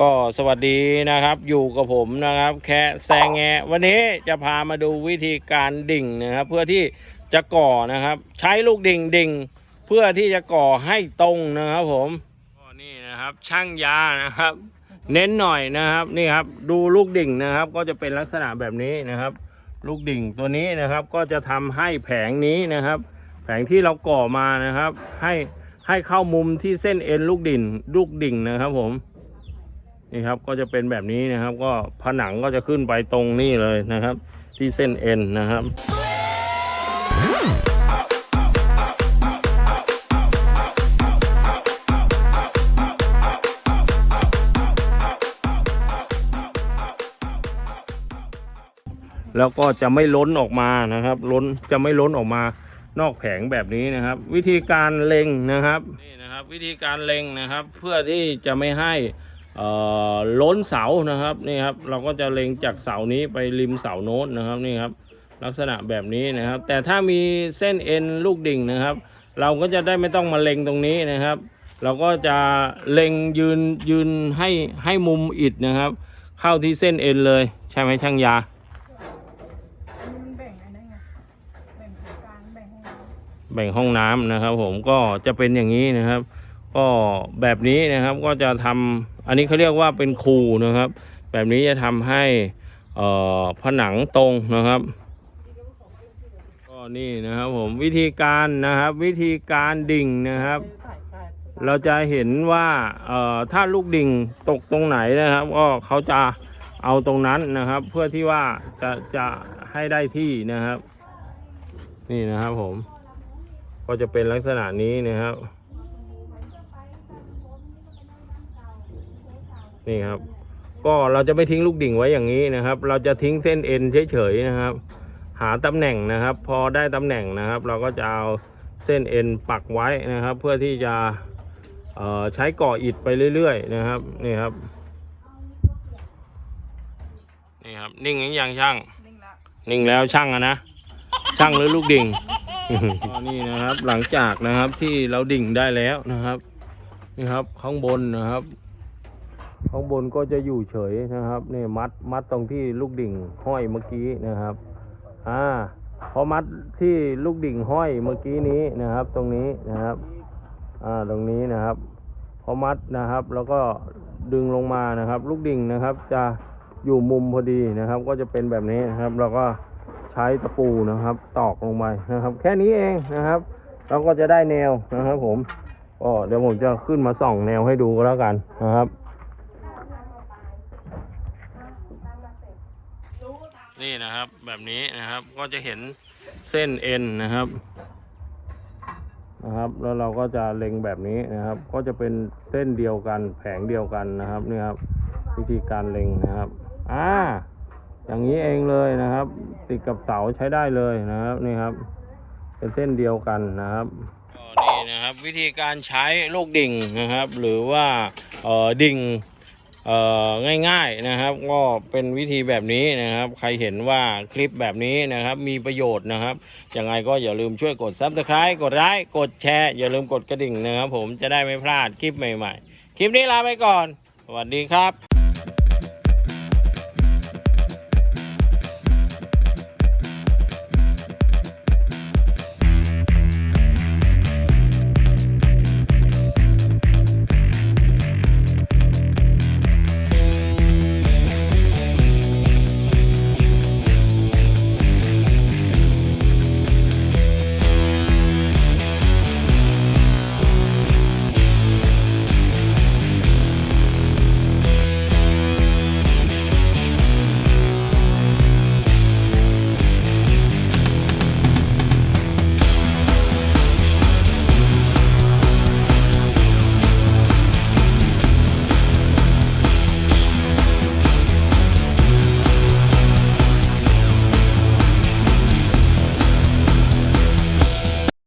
ก็สวัสดีนะครับอยู่กับผมนะครับ แค่แซงแงวันนี้จะพามาดูวิธีการดิ่งนะครับ เพื่อที่จะก่อนะครับ ใช้ลูกดิ่งดิ่งเพื่อที่จะก่อให้ตรงนะครับผมก็นี่นะครับช่างยานะครับ เน้นหน่อยนะครับนี่ครับดูลูกดิ่งนะครับ ก็จะเป็นลักษณะแบบนี้นะครับ ลูกดิ่งตัวนี้นะครับก็จะทำให้แผงนี้นะครับ แผงที่เราก่อมานะครับ ให้ให้เข้ามุมที่เส้นเอ็นลูกดิ่งลูกดิ่งนะครับผม นี่ครับก็จะเป็นแบบนี้นะครับ ก็ผนังก็จะขึ้นไปตรงนี้เลยนะครับ ที่เส้นเอ็นนะครับแล้วก็จะไม่ล้นออกมานะครับ ล้นจะไม่ล้นออกมานอกแผงแบบนี้นะครับ วิธีการเล็งนะครับนี่นะครับ วิธีการเล็งนะครับ เพื่อที่จะไม่ให้ ล้นเสานะครับนี่ครับเราก็จะเล็งจากเสานี้ไปริมเสาโน้นนะครับนี่ครับลักษณะแบบนี้นะครับ แต่ถ้ามีเส้นเอ็นลูกดิ่งนะครับ เราก็จะได้ไม่ต้องมาเล็งตรงนี้นะครับ เราก็จะเล็งยืนยืนให้ให้มุมอิดนะครับ เข้าที่เส้นเอ็นเลยใช่ไหมช่างยามันแบ่งอันนั้นไงแบ่งตรงกลางแบ่งให้เราแบ่งห้องน้ำนะครับ ผมก็จะเป็นอย่างนี้นะครับ ก็แบบนี้นะครับก็จะทำอันนี้เขาเรียกว่าเป็นคูนะครับ แบบนี้จะทำให้ผนังตรงนะครับก็นี่นะครับผมวิธีการนะครับ วิธีการดิ่งนะครับ เราจะเห็นว่าถ้าลูกดิ่งตกตรงไหนนะครับ ก็เขาจะเอาตรงนั้นนะครับ เพื่อที่ว่าจะจะให้ได้ที่นะครับ นี่นะครับผม ก็จะเป็นลักษณะนี้นะครับ นี่ครับ ก็เราจะไม่ทิ้งลูกดิ่งไว้อย่างนี้นะครับ เราจะทิ้งเส้นเอ็นเฉยๆนะครับ หาตำแหน่งนะครับ พอได้ตำแหน่งนะครับ เราก็จะเอาเส้นเอ็นปักไว้นะครับ เพื่อที่จะเอ่อใช้ก่ออิฐไปเรื่อยๆนะครับนี่ครับนี่ครับ นิ่งหรือยังช่างนิ่งละนิ่งแล้วช่างอะนะช่างหรือลูกดิ่งก็นี่นะครับหลังจากนะครับที่เราดิ่งได้แล้วนะครับ นี่ครับข้างบนนะครับ ข้างบนก็จะอยู่เฉยนะครับนี่มัดมัดตรงที่ลูกดิ่งห้อยเมื่อกี้นะครับอ่าพอมัดที่ลูกดิ่งห้อยเมื่อกี้นี้นะครับ ตรงนี้นะครับอ่าตรงนี้นะครับพอมัดนะครับ แล้วก็ดึงลงมานะครับ ลูกดิ่งนะครับ จะอยู่มุมพอดีนะครับ ก็จะเป็นแบบนี้นะครับเราก็ใช้ตะปูนะครับ ตอกลงไปนะครับ แค่นี้เองนะครับ เราก็จะได้แนวนะครับ ผมก็เดี๋ยวผมจะขึ้นมาส่องแนวให้ดูก็แล้วกันนะครับ นี่นะครับแบบนี้นะครับก็จะเห็นเส้นเอ็นนะครับนะครับ แล้วเราก็จะเล็งแบบนี้นะครับ ก็จะเป็นเส้นเดียวกันแผงเดียวกันนะครับนี่ครับ วิธีการเล็งนะครับอ่าอย่างนี้เองเลยนะครับ ติดกับเสาใช้ได้เลยนะครับนี่ครับ เป็นเส้นเดียวกันนะครับนี่นะครับวิธีการใช้ลูกดิ่งนะครับ หรือว่าเออดิ่ง เอ่อง่ายๆนะครับ ก็เป็นวิธีแบบนี้นะครับ ใครเห็นว่าคลิปแบบนี้นะครับ มีประโยชน์นะครับยังไงก็อย่าลืมช่วยกด subscribe กดไลค์กดแชร์ อย่าลืมกดกระดิ่งนะครับผมจะได้ไม่พลาดคลิปใหม่ๆ คลิปนี้ลาไปก่อน สวัสดีครับ